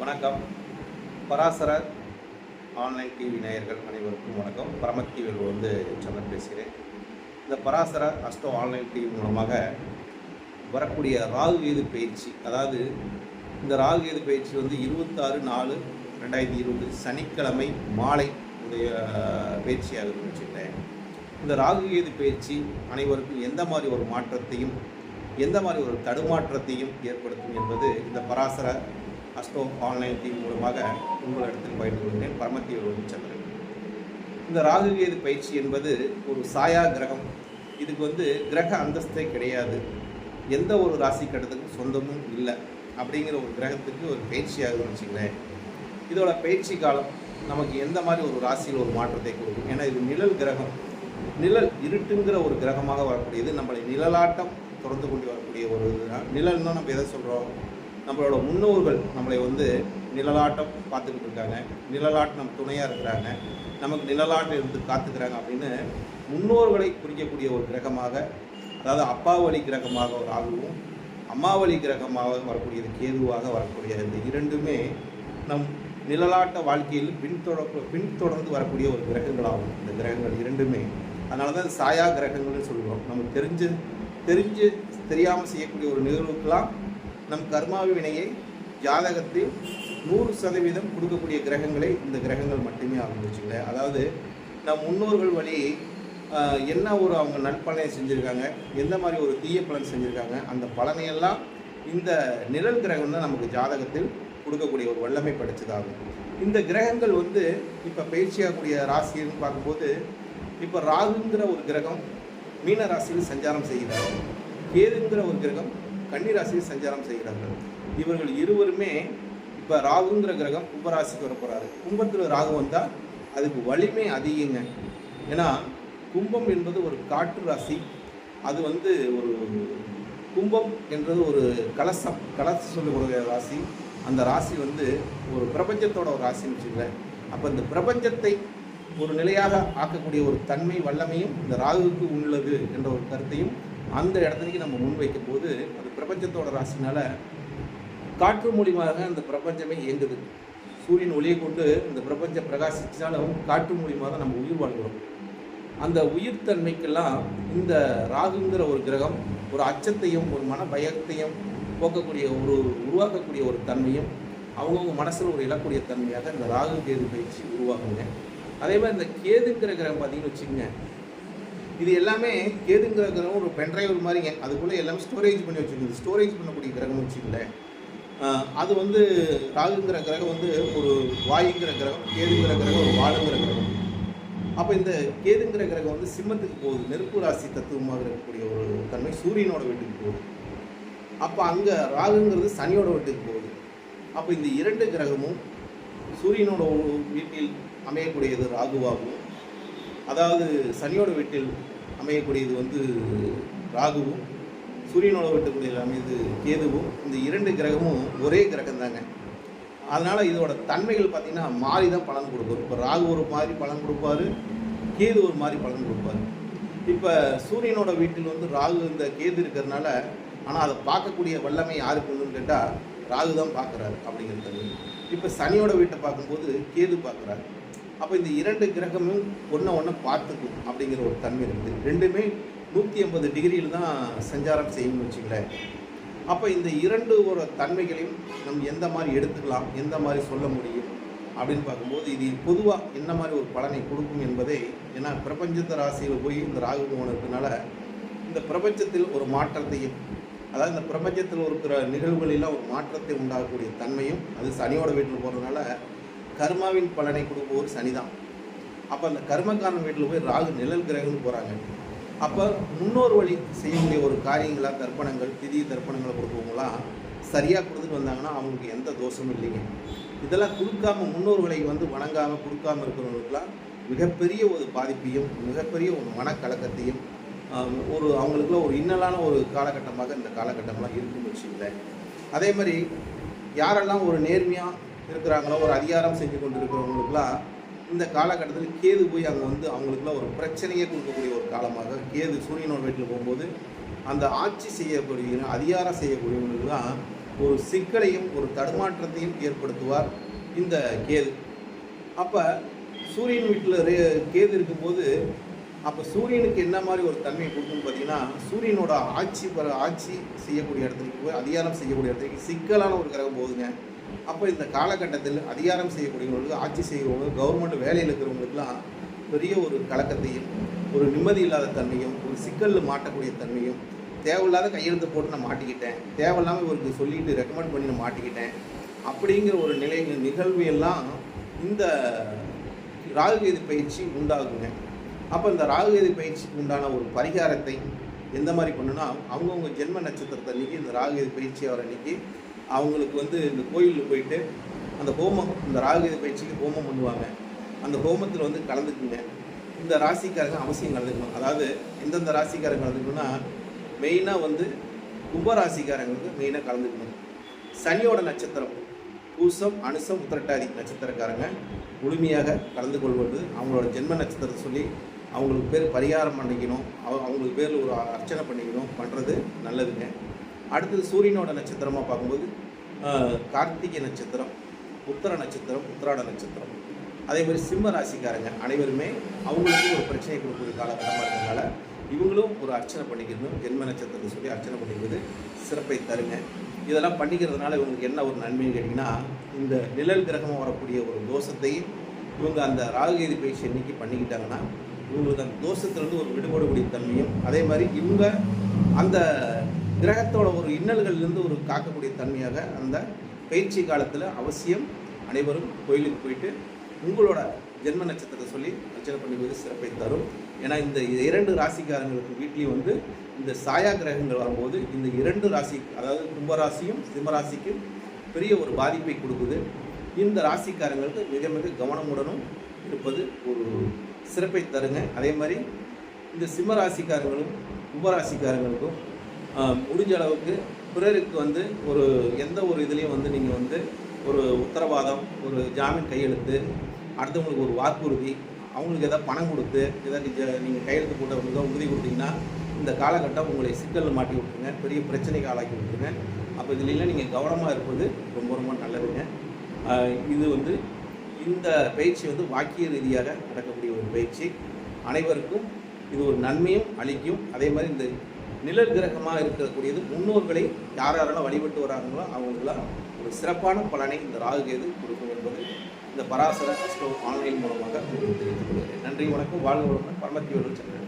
வணக்கம். Parasara online TV நேயர்கள் அனைவருக்கும் வணக்கம். பரமத்திவேல் வந்து சந்திரன் பேசுகிறேன். இந்த பராசர அஸ்டோ ஆன்லைன் டிவி மூலமாக வரக்கூடிய ராகு கேது பயிற்சி அதாவது இந்த ராகு கேது பயிற்சி வந்து இருபத்தாறு நாலு ரெண்டாயிரத்தி இருபது சனிக்கிழமை மாலை உடைய பயிற்சியாக வச்சுக்கிறேன் இந்த ராகு கேது பயிற்சி அனைவருக்கும் எந்த மாதிரி ஒரு மாற்றத்தையும் எந்த மாதிரி ஒரு தடுமாற்றத்தையும் ஏற்படுத்தும் என்பது இந்த பராசர அஸ்டோ ஆன்லைன் டிவி மூலமாக உங்களிடத்தில் பயிர்ந்து கொள்கிறேன் பரமத்திய சந்திரன் இந்த ராகு கேது பயிற்சி என்பது ஒரு சாயா கிரகம். இதுக்கு வந்து கிரக அந்தஸ்தே கிடையாது. எந்த ஒரு ராசி கட்டத்துக்கும் சொந்தமும் இல்லை. அப்படிங்கிற ஒரு கிரகத்துக்கு ஒரு பயிற்சியாகுதுன்னு வச்சுங்களேன் இதோட பயிற்சி காலம் நமக்கு எந்த மாதிரி ஒரு ராசியில் ஒரு மாற்றத்தை கொடுக்கும்? ஏன்னா இது நிழல் கிரகம். நிழல் இருட்டுங்கிற ஒரு கிரகமாக வரக்கூடியது நம்மளை நிழலாட்டம் தொடர்ந்து கொண்டு வரக்கூடிய ஒரு இதுதான் நிழல்னா நம்ம எதை சொல்கிறோம் நம்மளோட முன்னோர்கள் நம்மளை வந்து நிழலாட்டம் பார்த்துக்கிட்டு இருக்காங்க. நிழலாட்டம் துணையாக இருக்கிறாங்க. நமக்கு நிழலாட்டம் இருந்து காத்துக்கிறாங்க அப்படின்னு முன்னோர்களை குறிக்கக்கூடிய ஒரு கிரகமாக அதாவது அப்பாவளி கிரகமாக ஒரு ஆகவும் அம்மாவளி கிரகமாக வரக்கூடியது கேதுவாக வரக்கூடிய இந்த இரண்டுமே நம் நிழலாட்ட வாழ்க்கையில் பின்தொட பின்தொடர்ந்து வரக்கூடிய ஒரு கிரகங்களாகும். இந்த கிரகங்கள் இரண்டுமே. அதனால தான் சாயா கிரகங்கள்னு சொல்கிறோம் நமக்கு தெரிஞ்சு தெரிஞ்சு தெரியாமல் செய்யக்கூடிய ஒரு நிகழ்வுக்கெல்லாம் நம் கர்மாவி வினையை ஜாதகத்தில் நூறு சதவீதம் கொடுக்கக்கூடிய கிரகங்களை இந்த கிரகங்கள் மட்டுமே ஆகும் அதாவது நம் முன்னோர்கள் வழி என்ன ஒரு அவங்க நற்பலனை செஞ்சுருக்காங்க எந்த மாதிரி ஒரு தீய பலன் செஞ்சுருக்காங்க அந்த பலனையெல்லாம் இந்த நிழல் கிரகம் தான் நமக்கு ஜாதகத்தில் கொடுக்கக்கூடிய ஒரு வல்லமை படைச்சதாகும். இந்த கிரகங்கள் வந்து இப்போ பயிற்சியாகக்கூடிய ராசின்னு பார்க்கும்போது இப்போ ராகுங்கிற ஒரு கிரகம் மீன ராசியில் சஞ்சாரம் செய்கிறார். கேதுங்கிற ஒரு கிரகம் கன்னி சஞ்சாரம் செய்கிறார்கள். இவர்கள் இருவருமே இப்போ ராகுங்கிற கிரகம் கும்பராசிக்கு வரப்போகிறாரு கும்பத்தில் ராகு வந்தால் அதுக்கு வலிமை அதிகங்க. ஏன்னா கும்பம் என்பது ஒரு காற்று ராசி. அது வந்து ஒரு கும்பம் என்றது ஒரு கலசம். கலசம் சொல்லக்கூடிய ராசி. அந்த ராசி வந்து ஒரு பிரபஞ்சத்தோட ஒரு ராசின்னு வச்சுக்கலேன் அப்போ இந்த பிரபஞ்சத்தை ஒரு நிலையாக ஆக்கக்கூடிய ஒரு தன்மை வல்லமையும் இந்த ராகுவுக்கு உள்ளது என்ற ஒரு கருத்தையும் அந்த இடத்துக்கு நம்ம முன்வைக்கும் போது அது பிரபஞ்சத்தோட ராசினால காற்று மூலியமாக அந்த பிரபஞ்சமே இயங்குது. சூரியன் ஒளியை கொண்டு இந்த பிரபஞ்சம் பிரகாசிச்சாலும் காற்று மூலியமாக தான் நம்ம உயிர் வாழ்கிறோம். அந்த உயிர் தன்மைக்கெல்லாம் இந்த ராகுங்கிற ஒரு கிரகம் ஒரு அச்சத்தையும் ஒரு மன பயத்தையும் போக்கக்கூடிய ஒரு உருவாக்கக்கூடிய ஒரு தன்மையும் அவங்கவுங்க மனசில் ஒரு இழக்கூடிய தன்மையாக இந்த ராகு கேது பயிற்சி உருவாகுங்க. அதே மாதிரி இந்த கேதுங்கிற கிரகம் பார்த்தீங்கன்னு வச்சுக்கோங்க இது எல்லாமே கேதுங்கிற கிரகம் ஒரு பென்ட்ரைவர் மாதிரிங்க அதுக்குள்ளே எல்லாமே ஸ்டோரேஜ் பண்ணி வச்சுக்கோங்க ஸ்டோரேஜ் பண்ணக்கூடிய கிரகம் வச்சுக்கங்களேன். அது வந்து ராகுங்கிற கிரகம் வந்து ஒரு வாயுங்கிற கிரகம் கேதுங்கிற கிரகம் ஒரு வாழுங்கிற கிரகம். அப்போ இந்த கேதுங்கிற கிரகம் வந்து சிம்மத்துக்கு போகுது. நெருப்பு ராசி தத்துவமாக இருக்கக்கூடிய ஒரு தன்மை சூரியனோட வீட்டுக்கு போகுது. அப்போ அங்கே ராகுங்கிறது சனியோட வீட்டுக்கு போகுது. அப்போ இந்த இரண்டு கிரகமும் சூரியனோட வீட்டில் அமையக்கூடியது ராகுவாகவும் அதாவது சனியோட வீட்டில் அமையக்கூடியது வந்து ராகுவும் சூரியனோட வீட்டுக்குள்ள அமைந்து கேதுவும் இந்த இரண்டு கிரகமும் ஒரே கிரகம் தாங்க அதனால் இதோட தன்மைகள் பார்த்திங்கன்னா மாறி தான் பலன் கொடுக்கும். இப்போ ராகு ஒரு மாதிரி பலன் கொடுப்பாரு கேது ஒரு மாதிரி பலன் கொடுப்பாரு. இப்போ சூரியனோட வீட்டில் வந்து ராகு இந்த கேது இருக்கிறதுனால ஆனால் அதை பார்க்கக்கூடிய வல்லமை யாருக்கு வந்துன்னு கேட்டால் ராகு தான் பார்க்குறாரு அப்படிங்கிறது இப்போ சனியோட வீட்டை பார்க்கும்போது கேது பார்க்குறாரு. அப்போ இந்த இரண்டு கிரகமும் ஒன்றை ஒன்று பார்த்துக்கும் அப்படிங்கிற ஒரு தன்மை இருக்குது. ரெண்டுமே நூற்றி ஐம்பது டிகிரியில் தான் சஞ்சாரம் செய்யணும்னு வச்சுங்களேன் அப்போ இந்த இரண்டு ஒரு தன்மைகளையும் நம்ம எந்த மாதிரி எடுத்துக்கலாம் எந்த மாதிரி சொல்ல முடியும் அப்படின்னு பார்க்கும்போது இது பொதுவாக என்ன மாதிரி ஒரு பலனை கொடுக்கும் என்பதை ஏன்னா பிரபஞ்சத்த ராசியில் போய் இந்த ராகு மோகன் இருக்கனால இந்த பிரபஞ்சத்தில் ஒரு மாற்றத்தையும் அதாவது இந்த பிரபஞ்சத்தில் இருக்கிற நிகழ்வுகளெல்லாம் ஒரு மாற்றத்தை உண்டாகக்கூடிய தன்மையும் அது சனியோட வீட்டில் போகிறதுனால கர்மாவின் பலனை கொடுப்பவர் ஒரு சனிதான். அப்போ அந்த கர்மக்காரன் வீட்டில் போய் ராகு நிழல் கிரகம்னு போகிறாங்க அப்போ முன்னோர் வழி செய்யக்கூடிய ஒரு காரியங்களாக தர்ப்பணங்கள் திதி தர்ப்பணங்களை கொடுப்பவங்களாம் சரியாக கொடுத்துட்டு வந்தாங்கன்னா அவங்களுக்கு எந்த தோஷமும் இல்லைங்க. இதெல்லாம் கொடுக்காம முன்னோர்களை வந்து வணங்காமல் கொடுக்காமல் இருக்கிறவங்களுக்குலாம் மிகப்பெரிய ஒரு பாதிப்பையும் மிகப்பெரிய ஒரு மனக்கலக்கத்தையும் ஒரு அவங்களுக்குள்ள ஒரு இன்னலான ஒரு காலகட்டமாக இந்த காலகட்டம்லாம் இருக்குன்னு வச்சுக்கல அதே மாதிரி யாரெல்லாம் ஒரு நேர்மையாக இருக்கிறாங்களோ ஒரு அதிகாரம் செஞ்சு கொண்டு இருக்கிறவங்களுக்குலாம் இந்த காலகட்டத்தில் கேது போய் அங்கே வந்து அவங்களுக்குலாம் ஒரு பிரச்சனையே கொடுக்கக்கூடிய ஒரு காலமாக கேது சூரியனோட வீட்டில் போகும்போது அந்த ஆட்சி செய்யக்கூடிய அதிகாரம் செய்யக்கூடியவங்களுக்குலாம் ஒரு சிக்கலையும் ஒரு தடுமாற்றத்தையும் ஏற்படுத்துவார் இந்த கேது. அப்போ சூரியன் வீட்டில் கேது இருக்கும்போது அப்போ சூரியனுக்கு என்ன மாதிரி ஒரு தன்மை கொடுக்குன்னு பார்த்தீங்கன்னா சூரியனோட ஆட்சி பர ஆட்சி செய்யக்கூடிய இடத்துக்கு போய் அதிகாரம் செய்யக்கூடிய இடத்துக்கு சிக்கலான ஒரு கிரகம் போகுதுங்க. அப்போ இந்த காலகட்டத்தில் அதிகாரம் செய்யக்கூடியவங்களுக்கு ஆட்சி செய்கிறவங்க கவர்மெண்ட் வேலையில் இருக்கிறவங்களுக்குலாம் பெரிய ஒரு கலக்கத்தையும் ஒரு நிம்மதி இல்லாத தன்மையும் ஒரு சிக்கலில் மாட்டக்கூடிய தன்மையும் தேவையில்லாத கையெழுத்து போட்டு நான் மாட்டிக்கிட்டேன். தேவையில்லாமல் இவருக்கு சொல்லிட்டு ரெக்கமெண்ட் பண்ணி நான் மாட்டிக்கிட்டேன். அப்படிங்கிற ஒரு நிலை நிகழ்வு எல்லாம் இந்த ராகுகேது பயிற்சி உண்டாகுங்க. அப்போ இந்த ராகுகேது பயிற்சிக்கு உண்டான ஒரு பரிகாரத்தை எந்த மாதிரி பண்ணுன்னா அவங்கவுங்க ஜென்ம நட்சத்திரத்தை அன்னைக்கு இந்த ராகுகேது பயிற்சி அவர் அன்னைக்கு அவங்களுக்கு வந்து இந்த கோயிலில் போயிட்டு அந்த ஹோமம் இந்த ராகுகேது பயிற்சிக்கு ஹோமம் பண்ணுவாங்க. அந்த ஹோமத்தில் வந்து கலந்துக்குங்க. இந்த ராசிக்காரங்க அவசியம் கலந்துக்கணும். அதாவது எந்தெந்த ராசிக்காரங்க கலந்துக்கணும்னா மெயினாக வந்து கும்பராசிக்காரங்களுக்கு மெயினாக கலந்துக்கணும். சனியோட நட்சத்திரம் பூசம் அனுசம் உத்திரட்டாதி நட்சத்திரக்காரங்க முழுமையாக கலந்து கொள்வது அவங்களோட ஜென்ம நட்சத்திரத்தை சொல்லி அவங்களுக்கு பேர் பரிகாரம் பண்ணிக்கணும் அவ- அவங்களுக்கு பேரில் ஒரு அர்ச்சனை பண்ணிக்கணும் பண்ணுறது நல்லதுங்க. அடுத்தது சூரியனோட நட்சத்திரமாக பார்க்கும்போது கார்த்திகை நட்சத்திரம் உத்தர நட்சத்திரம் உத்திராட நட்சத்திரம். அதே மாதிரி சிம்ம ராசிக்காரங்க அனைவருமே அவங்களுக்கும் ஒரு பிரச்சனை கொடுக்குற காலகட்டமாக இருக்கிறதுனால இவங்களும் ஒரு அர்ச்சனை பண்ணிக்கணும். ஜென்ம நட்சத்திரத்தை சொல்லி அர்ச்சனை பண்ணிக்கிறது சிறப்பை தருங்க. இதெல்லாம் பண்ணிக்கிறதுனால இவங்களுக்கு என்ன ஒரு நன்மைன்னு கேட்டிங்கன்னா இந்த நிழல் கிரகமாக வரக்கூடிய ஒரு தோஷத்தையும் இவங்க அந்த ராகுகேதி பயிற்சி என்னைக்கு பண்ணிக்கிட்டாங்கன்னா இவங்களுக்கு அந்த தோஷத்திலிருந்து ஒரு விடுபடக்கூடிய தன்மையும் அதே மாதிரி இவங்க அந்த கிரகத்தோட ஒரு இன்னல்கள்லேருந்து ஒரு காக்கக்கூடிய தன்மையாக அந்த பயிற்சி காலத்தில் அவசியம். அனைவரும் கோயிலுக்கு போயிட்டு உங்களோட ஜென்ம நட்சத்திரத்தை சொல்லி அர்ச்சனை பண்ணிவது சிறப்பை தரும். ஏன்னா இந்த இரண்டு ராசிக்காரங்களுக்கு வீட்லேயும் வந்து இந்த சாயா கிரகங்கள் வரும்போது இந்த இரண்டு ராசி அதாவது கும்பராசியும் சிம்மராசிக்கும் பெரிய ஒரு பாதிப்பை கொடுக்குது. இந்த ராசிக்காரங்களுக்கு மிக மிக கவனமுடனும் இருப்பது ஒரு சிறப்பை தருங்க. அதே மாதிரி இந்த சிம்ம ராசிக்காரங்களும் கும்பராசிக்காரங்களுக்கும் முடிஞ்ச அளவுக்கு பிறருக்கு வந்து ஒரு எந்த ஒரு இதுலேயும் வந்து நீங்கள் வந்து ஒரு உத்தரவாதம் ஒரு ஜாமீன் கையெழுத்து அடுத்தவங்களுக்கு ஒரு வாக்குறுதி அவங்களுக்கு எதாவது பணம் கொடுத்து ஏதாவது நீங்கள் கையெழுத்து போட்டு உறுதி கொடுத்தீங்கன்னா இந்த காலகட்டம் உங்களை சிக்கலில் மாட்டி விட்டுருங்க பெரிய பிரச்சனைக்கு ஆளாக்கி விட்டுருங்க. அப்போ இதுலாம் நீங்கள் கவனமாக இருப்பது ரொம்ப ரொம்ப நல்லதுங்க. இது வந்து இந்த பயிற்சி வந்து வாக்கிய ரீதியாக நடக்கக்கூடிய ஒரு பயிற்சி. அனைவருக்கும் இது ஒரு நன்மையும் அளிக்கும் அதே மாதிரி இந்த நிழல் கிரகமாக இருக்கக்கூடியது முன்னோர்களை யார் யாரெல்லாம் வழிபட்டு வராங்களோ அவங்களுக்கெல்லாம் ஒரு சிறப்பான பலனை இந்த ராகுகேது கொடுக்கும் என்பது இந்த பராசர அஸ்ட்ரோ ஆன்லைன் மூலமாக கொள்கிறேன். நன்றி வணக்கம் வாழ்வு வளமுடன் பரமத்தியோடு சென்றேன்